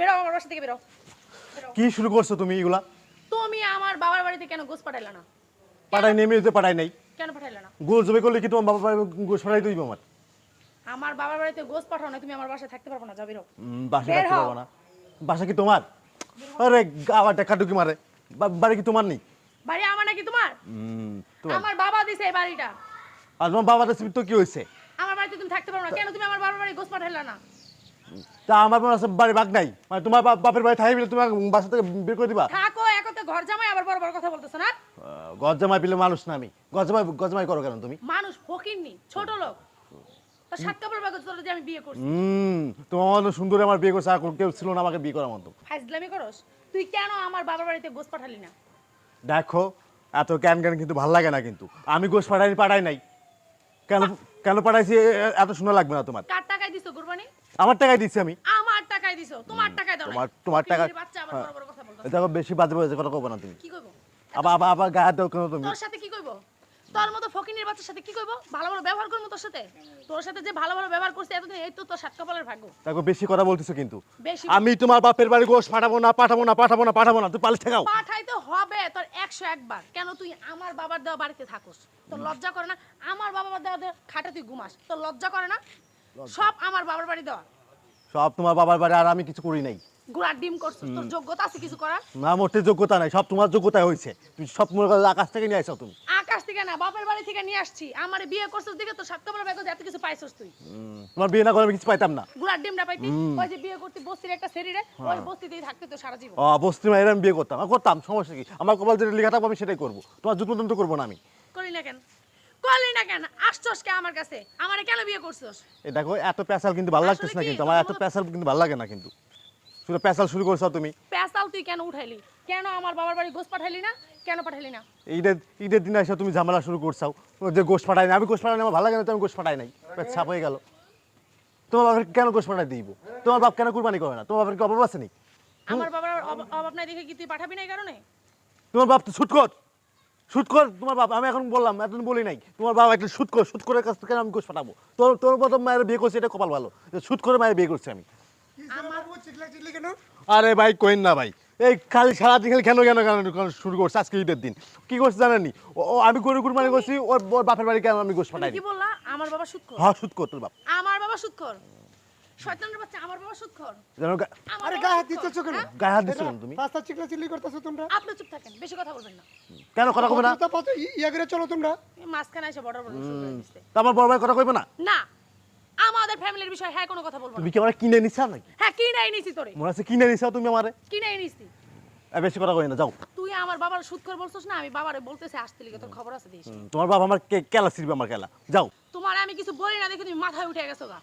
বেরো আমার বাসা থেকে বেরো। কি শুরু করছ তুমি এগুলা? তুমি আমার বাবার বাড়িতে কেন গোস পাঠাইলা না? পাঠাই নেই আমি তো পাঠাই নাই। কেন পাঠাইলা না? গোল জবে করলে কি তোমার বাবা গোস পাঠাই দিই আমার? আমার বাবার বাড়িতে গোস পাঠাও না তুমি আমার বাসায় থাকতে পারব না যাও বেরো। বাসা রাখতে পারব না। বাসা কি তোমার? আরে আবার টাকা ঢুকি মারে। বাড়ি কি তোমার নেই বাড়ি আমার নাকি তোমার? আমার বাবা দিছে এই বাড়িটা। আর তোমার বাবার কাছে তো কি হয়েছে আমার বাড়িতে তুমি থাকতে পারো না কেন তুমি আমার বাবার বাড়ি গোস পাঠাইলা না? তা আমার আছে বাড়ি বাঘ নাই। মানে তোমার বাপের বাড়ি থাকি তুমি বাসা থেকে বের করে দিবা। থাকো একতে ঘর জামাই আবার বড় বড় কথা বলতেছো না? গজ্জামাই পেলে মানুষ না আমি। গজ্জামাই গজ্জামাই করো কেন তুমি? মানুষ ফকিরনি ছোট লোক। সাত কাপড় বাগজ তোর যে আমি বিয়ে করছি। হুম তোমার সুন্দর আমার বিয়ে করছে আর কেউ ছিল না আমাকে বিয়ে করার মতো। করস? তুই কেন আমার বাবার বাড়িতে গোস পাঠালি না? দেখো এত জ্ঞান কিন্তু ভালো লাগে না কিন্তু। আমি গোস পাঠাইনি পাঠাই নাই। কেন কেন পাঠাইছি এত শোনা লাগবে না তোমার। কার টাকায় দিছো কুরবানি? আমার টাকাই দিচ্ছি আমি। আমার টাকায় দিছো তোমার টাকায় দাও তোমার তোমার টাকা বাচ্চা আবার বড় বড় কথা বলতো। দেখো বেশি বাজে বাজে কথা কবে না তুমি। কি কইবো? আবার আবার আবার গায়ে দাও কেন তুমি। তোর সাথে কি কইবো? তোর মতো ফকিনের বাচ্চার সাথে কি কইবো? ভালো ভালো ব্যবহার করব তোর সাথে? তোর সাথে যে ভালো ভালো ব্যবহার করছে এতদিন এই তো তোর সাত কপালের ভাগ্য। দেখো বেশি কথা বলতেছো কিন্তু। আমি তোমার বাপের বাড়ি গোস পাঠাবো না পাঠাবো না পাঠাবো না পাঠাবো না তুই পালিয়ে ঠেকাও। পাঠাইতে হবে তোর একশো একবার। কেন তুই আমার বাবার দেওয়া বাড়িতে থাকোস? তোর লজ্জা করে না? আমার বাবার দেওয়া দেওয়া খাটে তুই ঘুমাস। তোর লজ্জা করে না? সব আমার বাবার বাড়ি দেওয়া। সব তোমার বাবার বাড়ি আর আমি কিছু করি নাই। গুড়ার ডিম করছিস তোর যোগ্যতা আছে কিছু করার? না মোটে যোগ্যতা নাই সব তোমার যোগ্যতায় হয়েছে তুমি সব করো আকাশ থেকে নিয়ে আসো তুমি। আকাশ থেকে না বাপের বাড়ি থেকে নিয়ে আসছি। আমার বিয়ে করছিস সাত ভাগ্য এত কিছু পাইছিস তুই। তোমার বিয়ে না করে আমি কিছু পাইতাম না। গুড়ার ডিমটা পাইতি? ওই যে বিয়ে করতে বস্তির একটা শরীরে ওই বস্তিতেই থাকতে তো সারা জীবন। ও বস্তি মায়ের আমি বিয়ে করতাম। করতাম সমস্যা কি? আমার কপাল যেটা লেখা থাকব আমি সেটাই করব। তোমার যুদ্ধ করব না আমি। করলি না কেন? করলি না কেন? আসছস কে আমার কাছে? আমারে কেন বিয়ে করছস? দেখো এত পেশাল কিন্তু ভালো লাগতেছে না কিন্তু। আমার এত পেশাল কিন্তু ভালো লাগে না কিন্তু। শুধু পেশাল শুরু করছ তুমি। পেশাল তুই কেন উঠাইলি? কেন আমার বাবার বাড়ি গোস পাঠাইলি না? কেন পাঠাইলি না? ঈদের ঈদের দিনে এসে তুমি ঝামেলা শুরু করছাও। যে গোশ পাঠাই না আমি গোশ পাঠাই না আমার ভালো লাগে না তো আমি গোশ পাঠাই নাই। ছাপ হয়ে গেল। তোমার বাবার কেন গোশ পাঠাই দিব? তোমার বাপ কেন কুরবানি করে না? তোমার বাবার কি অভাব আছে নি আমার বাবার অভাব নাই দেখে কি তুই পাঠাবি না এই কারণে? তোমার বাপ তো শুট কর শুট তোমার বাপ আমি এখন বললাম এতদিন বলি নাই। তোমার বাবা একটা শুট কর শুট করে কাছ থেকে আমি গোশ পাঠাবো। তোর তোর প্রথম মায়ের বিয়ে করছে এটা কপাল ভালো। করে মায়ের বিয়ে করছি আমি। আরে ভাই কইন না ভাই। এই খালি সারাদিন খালি কেন কেন কেন শুরু করছে? আজকে ঈদের দিন। কি করছে জানেননি ও আমি গরু কুরবানি করছি ওর ওর বাপের বাড়ি কেন আমি গোশ পাঠাই কি বললা? আমার বাবা সুদ কর। হ্যাঁ শুট তোর বাপ। আমার বাবা সুদ কর। শয়তানের বাচ্চা আমার বাবা সুদ কর যেন গা- আমার আরে গায়ে হাত সুদখোর। কেন? হ্যাঁ? গায়ে হাত দিচ্ছ তুমি? পাঁচটা চিকলা চিল্লি করতেছো তোমরা। আপনি চুপ থাকেন বেশি কথা বলবেন না। কেন কথা কবে না? ইয়া করে চলো তোমরা। মাঝখানে এসে বড় বড় শুরু করে দিচ্ছে। তা আমার বড় কথা কইবে না? না আমাদের ফ্যামিলির বিষয় হ্যাঁ কোনো কথা বলব তুমি কি আমার কিনে নিছা নাকি? হ্যাঁ কি নাই নিছি তোরে। মনে আছে কিনে নিছা তুমি আমারে? কি নাই নিছি বেশি কথা কই না যাও। তুই আমার বাবার সুদ কর বলছিস না আমি বাবারে বলতেছে আসতে লিগে তোর খবর আছে দিস তোমার বাবা আমার কে- কেলা ছিড়বে আমার কেলা? যাও। তোমার আমি কিছু বলি না দেখে তুমি মাথায় উঠে গেছো গা।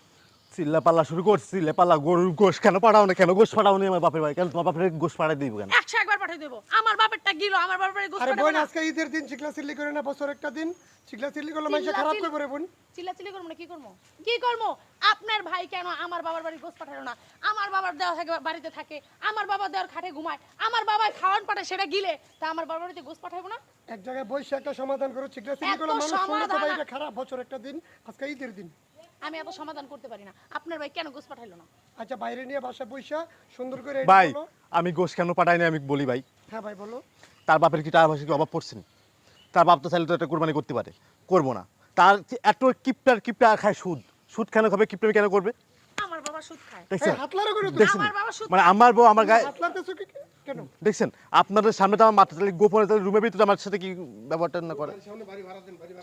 চিল্লা পাল্লা শুরু করছি চিল্লা পাল্লা গরুর গোশ কেন পাঠাও না? কেন গোশ পাঠাও নি আমার বাপের বাড়ি? কেন তোমার বাপের গোশ পাঠাই দিব কেন? একবার পাঠিয়ে দেবো। আমার বাপেরটা গিলো আমার বাপের গোস আরে বোন আজকে ঈদের দিন চিকলা চিল্লি করে না বছর একটা দিন। চিকলা চিল্লি করলে মানুষ খারাপ চিল্লি- করবে রে বোন। চিল্লাচিল্লি করব না কি করব? কি করব? আপনার ভাই কেন আমার বাবার বাড়ি গোস পাঠালো না? আমার বাবার দেওয়া থাকে বাড়িতে থাকে আমার বাবার দেওয়ার খাটে ঘুমায় আমার বাবার খাওয়ান পাঠায় সেটা গিলে তা আমার বাবার বাড়িতে গোস পাঠাবো না? এক জায়গায় বসে একটা সমাধান করো চিকলা চিল্লি করলে মানুষ সমাধান- খারাপ বছর একটা দিন আজকে ঈদের দিন। আমি এত সমাধান করতে পারি না। আপনার ভাই কেন গোস পাঠালো না? আচ্ছা বাইরে নিয়ে বাসা বইসা সুন্দর করে এটা ভাই বলো। আমি গোশ কেন পাঠাই না আমি বলি ভাই। হ্যাঁ ভাই বলো। তার বাপের কি টাকা পয়সা কি অভাব পড়ছে নি? তার বাপ তো চাইলে তো একটা কোরবানি করতে পারে। করব না। তার যে এত কিপটার কিপটা খায় সুদ? সুদ কেন খাবে কিপটামি কেন করবে? আমার বাবা সুদ খায়। দেখছেন? এই হাতলারও করে তো দেখছেন? আমার বাবা সুদ মানে আমার বউ আমার গায়ে হাতলাতেছো কি কেন? দেখছেন? আপনাদের সামনে তো আমার মাথা তাহলে গোপনে তাহলে রুমের ভিতরে আমার সাথে কি ব্যবহারটা না করে?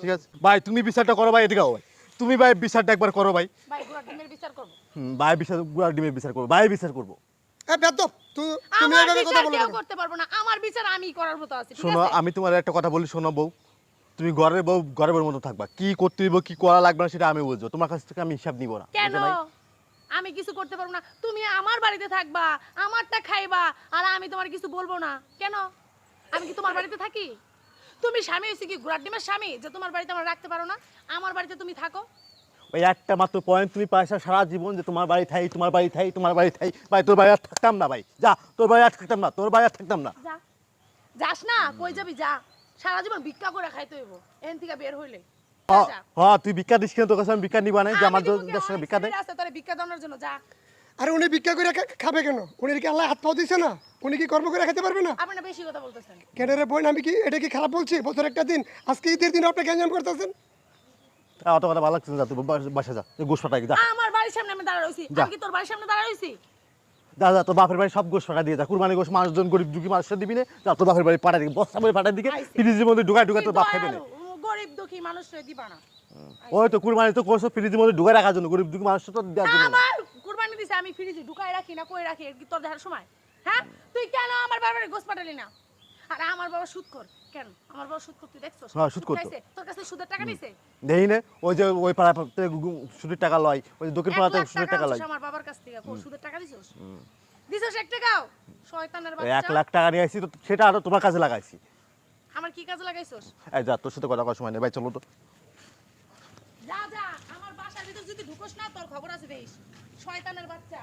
ঠিক আছে? ভাই তুমি বিচারটা করো ভাই এদিকে আও ভাই। তুমি ভাই বিচারটা একবার করো ভাই। ভাই ডিমের বিচার করব। হুম, ভাই বিচার ডিমের বিচার করব ভাই বিচার করব। এ বেদব তুই তুমি এভাবে কথা বলো কেউ করতে পারব না আমার বিচার আমি করার মতো আছি শোনো আমি তোমার একটা কথা বলি শোনো বউ। তুমি ঘরের বউ ঘরের বউর মতো থাকবা। কি করতে দিব কি করা লাগবে না সেটা আমি বুঝব। তোমার কাছ থেকে আমি হিসাব নিব না কেন? আমি কিছু করতে পারব না তুমি আমার বাড়িতে থাকবা আমারটা খাইবা আর আমি তোমার কিছু বলব না। কেন? আমি কি তোমার বাড়িতে থাকি? তুমি স্বামী হয়েছে কি ঘোড়ার ডিমের স্বামী? যে তোমার বাড়িতে আমার রাখতে পারো না আমার বাড়িতে তুমি থাকো। ওই একটা মাত্র পয়েন্ট তুমি পাইছো সারা জীবন যে তোমার বাড়ি থাই তোমার বাড়ি থাই তোমার বাড়ি থাই। ভাই তোর বাড়ি আর থাকতাম না ভাই। যা তোর বাড়ি আর থাকতাম না তোর বাড়ি আর থাকতাম না। যা। যাস না কই যাবি যা। সারা জীবন ভিক্ষা করে খাইতে হইব এন থেকে বের হইলে। হ- যা। হ তুই ভিক্ষা দিস কেন? তোর কাছে আমি ভিক্ষা নিবা নাই যে আমার আমি দিব কি? দেশের আমার ভিক্ষা দেয় আছে তোরে ভিক্ষা দানোর জন্য যা। আর উনি ভিক্ষা করে খাবে কেন? উনি কি আল্লাহ হাত পাও দিছে না? উনি কি কর্ম করে খেতে পারবে না? আপনি না বেশি কথা বলতেছেন। কেন রে বোন আমি কি এটা কি খারাপ বলছি? বছর একটা দিন আজকে ঈদের দিন আপনি গ্যাঞ্জাম করতেছেন? অত কথা ভালো লাগছে না, তুই বাসা যা ফাটাই যা। আমার বাড়ির সামনে আমি দাঁড়া রইছি। আমি কি তোর বাড়ির সামনে দাঁড়া রইছি? যা তোর বাপের বাড়ি সব ফাটা দিয়ে যা। কুরবানি গোশ মানুষজন গরিব দুঃখী মানুষের দিবি না? যা তোর বাপের বাড়ি পাঠাই দিবি বস্তা করে পাঠাই দিকে ফ্রিজের মধ্যে ঢুকাই ঢুকাই তোর বাপ খাবে না গরিব দুঃখী মানুষরে দিবা না। ওই তো কুরবানি তো করছ ফ্রিজের মধ্যে ঢুকাই রাখার জন্য গরিব দুঃখী মানুষ তো দেওয়ার জন্য। দিছে আমি ফ্রিজে ঢুকাই রাখি না কই রাখি? কি তোর দেখার সময়? হ্যাঁ? তুই কেন আমার বাবার গোস পাঠালি না? আর আমার বাবা সুদ কর। কেন? আমার বাবা সুদ কর তুই দেখছস? হ্যাঁ, সুদ করতো। তোর কাছে সুদের টাকা নিছে? দেই না ওই যে ওই পাড়া সুদের টাকা লয় ওই দক্ষিণ পাড়াতে সুদের টাকা লয়। আমার বাবার কাছ থেকে কোন সুদের টাকা দিছস? দিছস এক টাকাও? শয়তানের ওই এক লাখ টাকা নিয়ে আসছি তো সেটা আরও তোমার কাছে লাগাইছি। আমার কি কাজে লাগাইছস? এই যা তোর সাথে কথা করার সময় নেই ভাই চলো তো। যা যা আমার বাসার ভিতর যদি ঢুকোস না তোর খবর আছে দেখিস শয়তানের বাচ্চা।